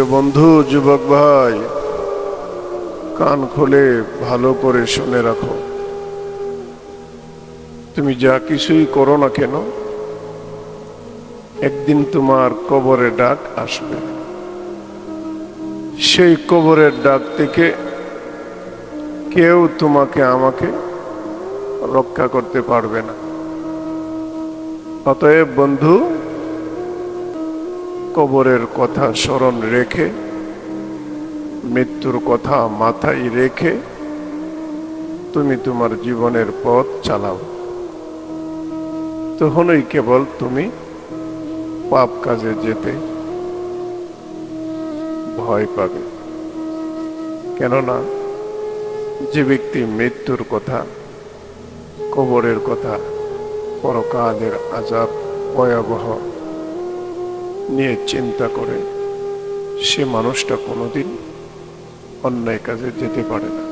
প্রিয় বন্ধু, যুবক ভাই, কান খুলে ভালো করে শুনে রাখো। তুমি যা কিছুই করো না কেন, একদিন তোমার কবরে ডাক আসবে। সেই কবরের ডাক থেকে কেউ তোমাকে, আমাকে রক্ষা করতে পারবে না। অতএব বন্ধু কবরের কথা স্মরণ রেখে, মৃত্যুর কথা মাথায় রেখে তুমি তোমার জীবনের পথ চালাও। তখনই কেবল তুমি পাপ কাজে যেতে ভয় পাবে। কেননা যে ব্যক্তি মৃত্যুর কথা, কবরের কথা, পরকালের আজাব ভয়াবহ নিয়ে চিন্তা করে সে মানুষটা কোনোদিন অন্যায় কাজে যেতে পারে না।